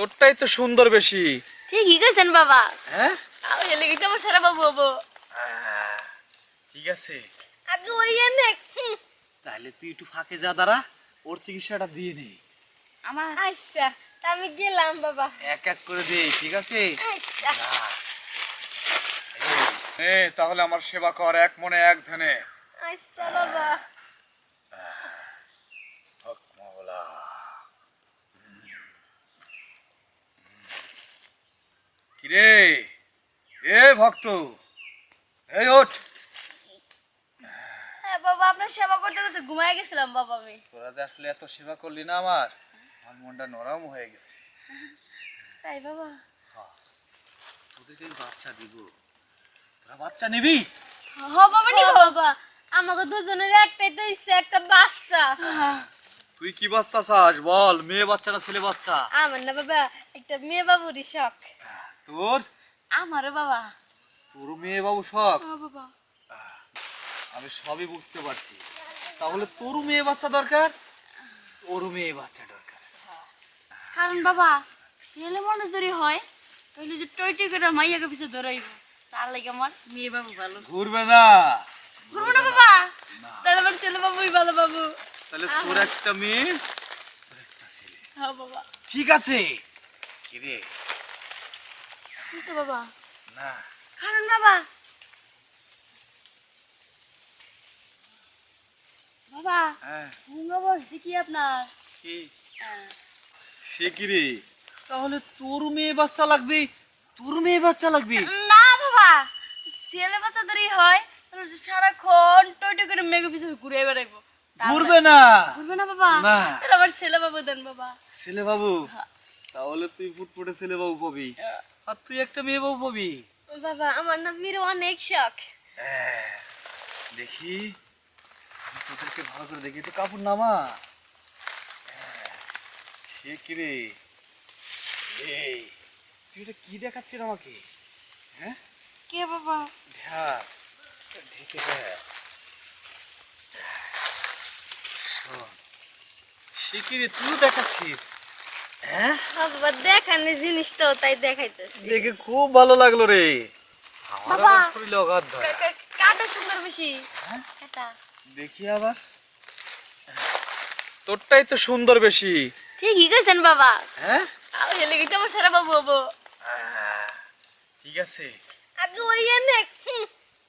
তোরটাই তো সুন্দর বেশি। ঠিকই কইছেন বাবা। হ্যাঁ? আমি হেলে গেছি আমার সারা বাবু হব। ঠিক আছে। আগে ওই এনে তাহলে তুই একটু ফাঁকে যা দাঁড়া ওর চিকিৎসাটা দিয়ে নে। আমার আচ্ছা আমি গেলাম বাবা। এক এক করে দে ঠিক আছে? আচ্ছা। এ তাহলে আমার সেবা কর এক মনে এক ধ্যানে আচ্ছা বাবা হক মওলা কিরে এ ভক্ত এই ওঠ। হ্যাঁ বাবা আপনার সেবা করতে করতে ঘুমায় গেছিলাম বাবা আমি। তোরা যে আসলে এত সেবা করলি না আমার আমার মনটা নরম হয়ে গেছে। তাই বাবা। তোদেরকে বাচ্চা দিব। তোরা বাচ্চা নিবি? হ বাবা নিব বাবা। আমাকে দুজনের একটাই তো ইচ্ছে একটা বাচ্চা। তুই কি বাচ্চা চাস? বল মেয়ে বাচ্চা না ছেলে বাচ্চা? আমার না বাবা একটা মেয়ে বাবুরই শখ। তোর? আমারও বাবা। তোর মেয়ে বাবু শখ বাবা। আমি সবই বুঝতে পারছি। তাহলে তোর মেয়ে বাচ্চা দরকার? ওর মেয়ে বাচ্চা দরকার। কারণ বাবা ছেলে মানুষ ধরে হয় তাহলে যে টয়টি করে মাইয়াকে পিছে ধরাইব। তার লাগে আমার মেয়ে বাবু ভালো। ঘুরবে না। করব না বাবা। তাহলে আমার ছেলে বাবুই ভালো বাবু। তাহলে তোর একটা মেয়ে একটা ছেলে। হ্যাঁ বাবা। ঠিক আছে। কিরে? বুঝছ বাবা? না। কারণ বাবা। বাবা হ্যাঁ। ঘুম বাবা হয়েছে কি আপনার? কি? হ্যাঁ। সে কি রে? তাহলে তোর মেয়ে বাচ্চা লাগবে? তোর মেয়ে বাচ্চা লাগবে? না বাবা ছেলে বাচ্চা ধরেই হয় সারাক্ষণ টয়টি করে মেঘে পিছনে ঘুরে বেড়াইবো। ঘুরবে না। ঘুরবে না বাবা। না। আমার ছেলে বাবু দেন বাবা। ছেলে বাবু? হ্যাঁ। তাহলে তুই ফুটফুটে ছেলে বাবু পাবি। আর তুই একটা মেয়ে বাবু পাবি? বাবা আমার না মেয়ের অনেক শখ। হ্যাঁ, দেখি। তোদেরকে ভালো করে দেখি। একটু কাপড় নামা হ্যাঁ, সে কি রে? এই তুই এটা কি দেখাচ্ছিস আমাকে? হ্যাঁ? কে বাবা? ঢাক ঢেকে দেখ। সে কি রে? তুই দেখাচ্ছিস? হ্যাঁ? তাই দেখাইতেছি। দেখে খুব ভালো লাগল রে। বাবা। কাটা সুন্দর বেশি? হ্যাঁ? দেখি আবার। তোরটাই তো সুন্দর বেশি। ঠিকই কইছেন বাবা। হ্যাঁ? হেলে গেছি আমার সারা বাবু হব। ঠিক আছে। আগে ওই এনে।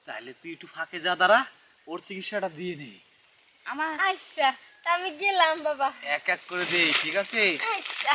তাহলে তুই একটু ফাঁকে যা দাঁড়া। ওর চিকিৎসাটা দিয়ে নে। আমার আচ্ছা। আমি গেলাম বাবা। এক এক করে দিই ঠিক আছে? আচ্ছা।